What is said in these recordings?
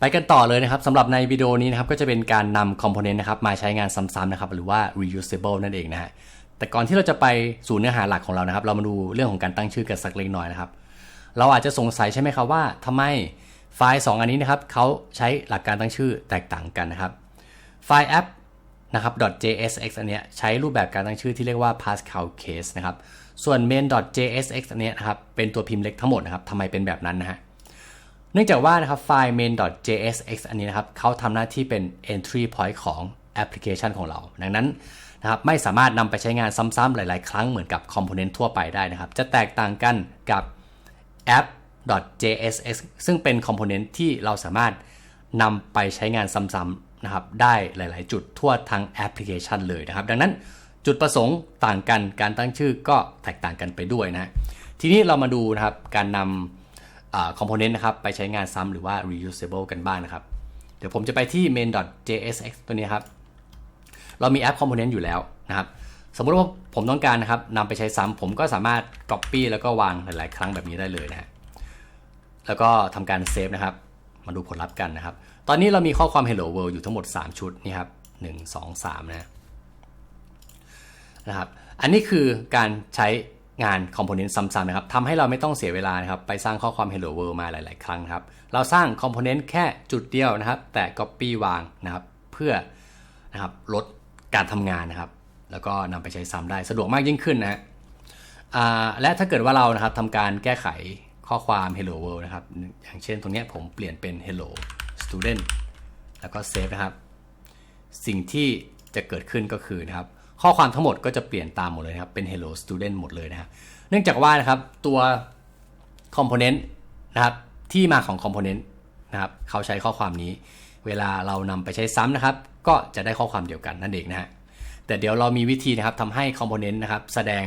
ไปกันต่อเลยนะครับสำหรับในวิดีโอนี้นะครับก็จะเป็นการนำคอมโพเนนต์นะครับมาใช้งานซ้ำๆนะครับหรือว่า reusable นั่นเองนะฮะแต่ก่อนที่เราจะไปสู่เนื้อหาหลักของเรานะครับ เรามาดูเรื่องของการตั้งชื่อกันสักเล็กน้อยนะครับ เราอาจจะสงสัยใช่ไหมครับว่าทำไมไฟล์ 2 อันนี้นะครับเขาใช้หลักการตั้งชื่อแตกต่างกันนะครับไฟล์แอปนะครับ .jsx อันเนี้ยใช้รูปแบบการตั้งชื่อที่เรียกว่า Pascal case นะครับส่วน main.jsx อันเนี้ยนะครับเป็นตัวพิมพ์เล็กทั้งหมดนะครับทำไมเป็นแบบนั้นนะฮะ เนื่องจากว่านะครับไฟล์ main.jsx อันนี้นะครับเขาทำหน้าที่เป็น entry point ของแอปพลิเคชันของเรา ดังนั้นนะครับไม่สามารถนำไปใช้งานซ้ำๆหลาย ๆ ครั้งเหมือนกับคอมโพเนนต์ทั่วไปได้นะครับ จะแตกต่างกันกับ app.jsx ซึ่งเป็นคอมโพเนนต์ที่เราสามารถนำไปใช้งานซ้ำๆนะครับได้หลาย ๆ จุดทั่วทั้งแอปพลิเคชันเลยนะครับ ดังนั้นจุดประสงค์ต่างกันการตั้งชื่อก็แตกต่างกันไปด้วยนะทีนี้เรามาดูนะครับการนำ คอมโพเนนต์นะครับ ไปใช้งานซ้ำหรือว่า reusable กันบ้างนะครับ เดี๋ยวผมจะไปที่ main.jsx ตัวนี้ครับ เรามีแอปคอมโพเนนต์อยู่แล้วนะครับ สมมติว่าผมต้องการนะครับนำไปใช้ซ้ำผมก็สามารถ copy แล้วก็วางหลายๆ ครั้งแบบนี้ได้เลยนะฮะแล้วก็ทำการเซฟนะครับ มาดูผลลัพธ์กันนะครับ ตอนนี้เรามีข้อความ hello world อยู่ทั้งหมด 3 ชุดนี่ครับ1 2 3นะนะครับ อันนี้คือการใช้ งานคอมโพเนนต์ซ้ำๆนะครับทำให้เราไม่ต้องเสียเวลานะครับไปสร้างข้อความ hello world มาหลาย ๆ ครั้งครับ เราสร้างคอมโพเนนต์แค่จุดเดียวนะครับ แต่ copy วางนะครับ เพื่อนะครับลดการทำงานนะครับ แล้วก็นำไปใช้ซ้ำได้สะดวกมากยิ่งขึ้นนะฮะและถ้าเกิดว่าเรานะครับทำการแก้ไขข้อความ hello world นะครับ อย่างเช่นตรงนี้ผมเปลี่ยนเป็น hello student แล้วก็เซฟนะครับ สิ่งที่จะเกิดขึ้นก็คือนะครับ ข้อความทั้งหมดก็จะเปลี่ยนตามหมดเลยนะครับ เป็น hello student หมดเลยนะครับเนื่องจากว่านะครับตัว component นะครับที่มาของ component นะครับเขาใช้ข้อความนี้ เวลาเรานำไปใช้ซ้ำนะครับ ก็จะได้ข้อความเดียวกันนั่นเองนะฮะแต่เดี๋ยวเรามีวิธีนะครับทำให้ component นะครับแสดง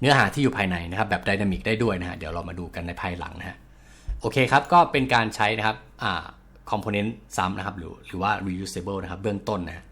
เนื้อหาที่อยู่ภายในนะครับ แบบ dynamic ได้ด้วยนะฮะเดี๋ยวเรามาดูกันในภายหลังนะฮะโอเคครับ ก็เป็นการใช้นะครับอ่า component ซ้ำนะครับหรือหรือว่า reusable นะครับเบื้องต้นนะฮะ